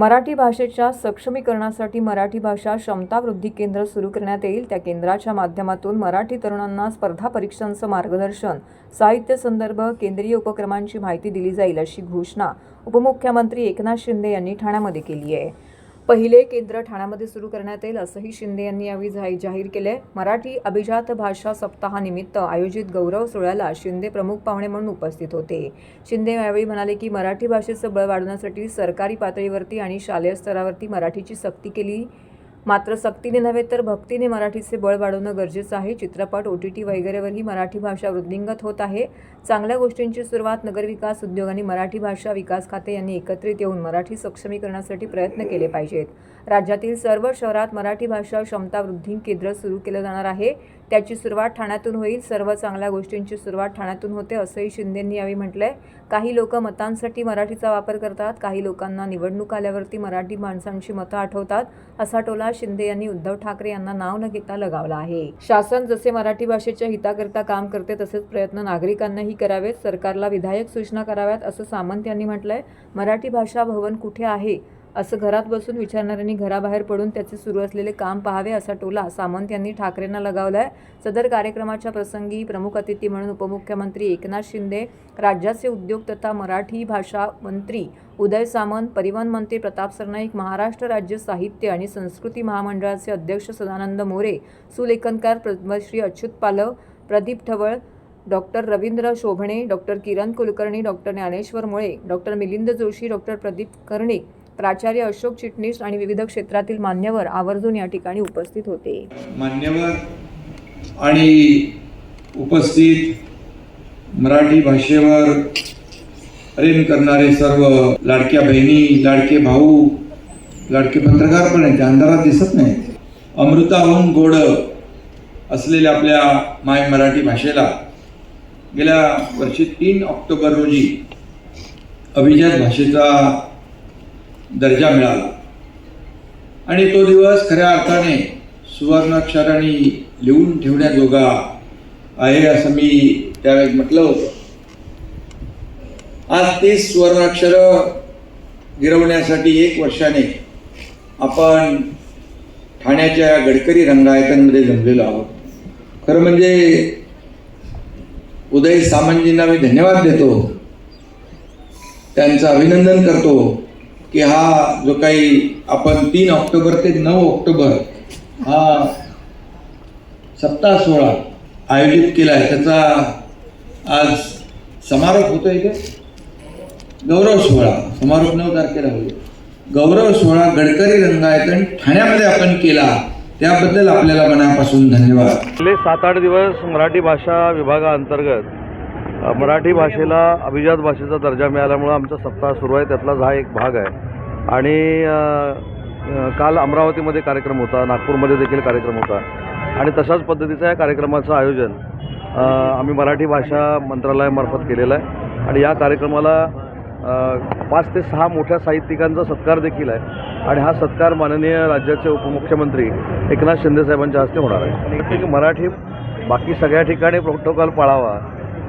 मराठी भाषेच्या सक्षमीकरणासाठी मराठी भाषा क्षमता वृद्धी केंद्र सुरू करण्यात येईल. त्या केंद्राच्या माध्यमातून मराठी तरुणांना स्पर्धा परीक्षांचं मार्गदर्शन साहित्य संदर्भ केंद्रीय उपक्रमांची माहिती दिली जाईल अशी घोषणा उपमुख्यमंत्री एकनाथ शिंदे यांनी ठाण्यामध्ये केली आहे. पहिले केंद्र ठाण्यामध्ये सुरू करण्यात येईल असंही शिंदे यांनी यावेळी जाहीर जाहीर केले मराठी अभिजात भाषा सप्ताहानिमित्त आयोजित गौरव सोहळ्याला शिंदे प्रमुख पाहुणे म्हणून उपस्थित होते. शिंदे यावेळी म्हणाले की मराठी भाषेचं बळ वाढवण्यासाठी सरकारी पातळीवरती आणि शालेय स्तरावरती मराठीची सक्ती केली मात्र सक्तीने नव्हे तर भक्तीने मराठीचे बळ वाढवणं गरजेचं आहे. चित्रपट ओ टी टी वगैरेवरही मराठी भाषा वृद्धिंगत होत आहे. चांगल्या गोष्टींची सुरुवात नगरविकास उद्योग आणि मराठी भाषा विकास खाते यांनी एकत्रित येऊन मराठी सक्षमीकरणासाठी प्रयत्न केले पाहिजेत. राज्यातील सर्व शहरात मराठी भाषा क्षमता वृद्धी केंद्र सुरू केलं जाणार आहे. त्याची सुरुवात ठाण्यातून होईल. सर्व चांगल्या गोष्टींची सुरुवात ठाण्यातून होते असंही शिंदेंनी यावेळी म्हटलंय. काही लोक मतांसाठी मराठीचा वापर करतात. काही लोकांना निवडणूक आल्यावरती मराठी माणसांची मतं आठवतात. असा टोला शिंदे यांनी उद्धव ठाकरे यांना नाव न घेता लगावला आहे. शासन जसे मराठी भाषेच्या हिताकरिता काम करते तसेच प्रयत्न नागरिकांनाही करावेत. सरकारला विधायक सूचना कराव्यात असं सामंत यांनी म्हटलंय. मराठी भाषा भवन कुठे आहे? असं घरात बसून विचारणाऱ्यांनी घराबाहेर पडून त्याचे सुरू असलेले काम पाहावे असा टोला सामंत यांनी ठाकरेंना लगावलाय. सदर कार्यक्रमाच्या प्रसंगी प्रमुख अतिथी म्हणून उपमुख्यमंत्री एकनाथ शिंदे राज्याचे उद्योग तथा मराठी भाषा मंत्री उदय सामंत परिवहन मंत्री प्रताप सरनाईक महाराष्ट्र राज्य साहित्य आणि संस्कृती महामंडळाचे अध्यक्ष Sadanand More सुलेखनकार Padmashri Achyut Palav Pradeep Thaval doctor Ravindra Shobhane doctor Kiran Kulkarni doctor Dnyaneshwar Mule doctor Milind Joshi doctor Pradeep Karnik प्राचार्य अशोक चिटणीस आणि विविध क्षेत्रातील मान्यवर आवर्जून या ठिकाणी उपस्थित होते. मान्यवर आणि उपस्थित मराठी भाषेवर प्रेम करणारे सर्व लाडक्या बहिणी लाडके भाऊ लाडके पत्रकार पण आहेत अंधारात दिसत नाही अमृताहून गोड असलेल्या आपल्या माय मराठी भाषेला गेल्या वर्षी तीन ऑक्टोबर रोजी अभिजात भाषेचा दर्जा मिळाला. आणि तो दिवस खऱ्या अर्थाने सुवर्णाक्षराने लिहून ठेवण्याजोगा आहे असं मी त्यावेळी म्हटलं होतं. आज तीस सुवर्णाक्षर गिरवण्यासाठी एक वर्षाने आपण ठाण्याच्या गडकरी रंगायतांमध्ये जमलेलो आहोत. खरं म्हणजे उदय सामंतजींना मी धन्यवाद देतो. त्यांचं अभिनंदन करतो. की हा जो काही आपण तीन ऑक्टोबर ते नऊ ऑक्टोबर हा सप्ताह सोहळा आयोजित केला आहे. त्याचा आज समारोप होतोय का? गौरव सोहळा. समारोप नऊ तारखेला होईल. गौरव सोहळा गडकरी रंगायतन ठाण्यामध्ये आपण केला. त्याबद्दल आपल्याला मनापासून धन्यवाद. गेले सात आठ दिवस मराठी भाषा विभागाअंतर्गत मराठी भाषेला अभिजात भाषेचा दर्जा मिळाल्यामुळं आमचा सप्ताह सुरू आहे. त्यातलाच हा एक भाग आहे. आणि काल अमरावतीमध्ये कार्यक्रम होता. नागपूरमध्ये देखील कार्यक्रम होता. आणि तशाच पद्धतीचं या कार्यक्रमाचं आयोजन आम्ही मराठी भाषा मंत्रालयामार्फत केलेलं आहे. आणि या कार्यक्रमाला पाच ते सहा मोठ्या साहित्यिकांचा सत्कार देखील आहे. आणि हा सत्कार माननीय राज्याचे उपमुख्यमंत्री एकनाथ शिंदेसाहेबांच्या हस्ते होणार आहे. मराठी बाकी सगळ्या ठिकाणी प्रोटोकॉल पाळावा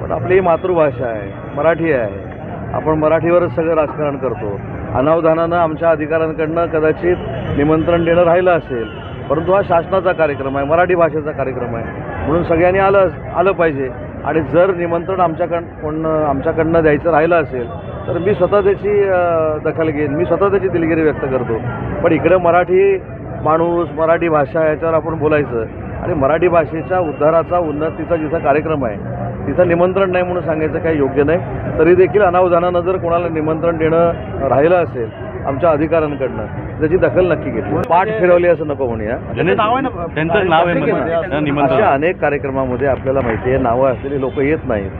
पण आपली मातृभाषा आहे मराठी आहे. आपण मराठीवरच सगळं राजकारण करतो. अनावधानानं आमच्या अधिकाऱ्यांकडनं कदाचित निमंत्रण देणं राहिलं असेल परंतु हा शासनाचा कार्यक्रम आहे मराठी भाषेचा कार्यक्रम आहे. म्हणून सगळ्यांनी आलं आलं पाहिजे. आणि जर निमंत्रण आमच्याकडं कोण आमच्याकडनं द्यायचं राहिलं असेल तर मी स्वतः त्याची दखल घेईन. मी स्वतः त्याची दिलगिरी व्यक्त करतो. पण इकडं मराठी माणूस मराठी भाषा याच्यावर आपण बोलायचं. आणि मराठी भाषेच्या उद्धाराचा उन्नतीचा जिथं कार्यक्रम आहे तिथं निमंत्रण नाही म्हणून सांगायचं काही योग्य नाही. तरी देखील अनावधानानं जर कोणाला निमंत्रण देणं राहिलं असेल आमच्या अधिकाऱ्यांकडनं त्याची दखल नक्की घेतली. पाठ फिरवली असं नको म्हणूया. त्यांचं नाव आहे ना? त्यांचं नाव आहे ठीक आहे म्हणजे अशा अनेक कार्यक्रमामध्ये आपल्याला माहिती आहे नावं असलेली लोक येत नाहीत.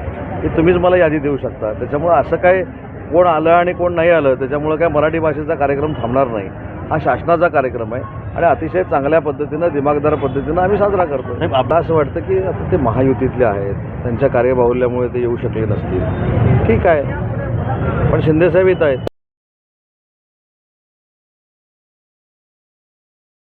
हे तुम्हीच मला यादी देऊ शकता. त्याच्यामुळं असं काय कोण आलं आणि कोण नाही आलं त्याच्यामुळं काय मराठी भाषेचा कार्यक्रम थांबणार नाही. हा शासनाचा कार्यक्रम आहे. आणि अतिशय चांगल्या पद्धतीनं दिमागदार पद्धतीनं आम्ही साजरा करतो साहेब, आप- आपलं असं वाटतं की आता ते महायुतीतले आहेत. त्यांच्या कार्यबाहुल्यामुळे ते येऊ शकले नसतील. ठीक आहे. पण शिंदेसाहेब येत आहेत.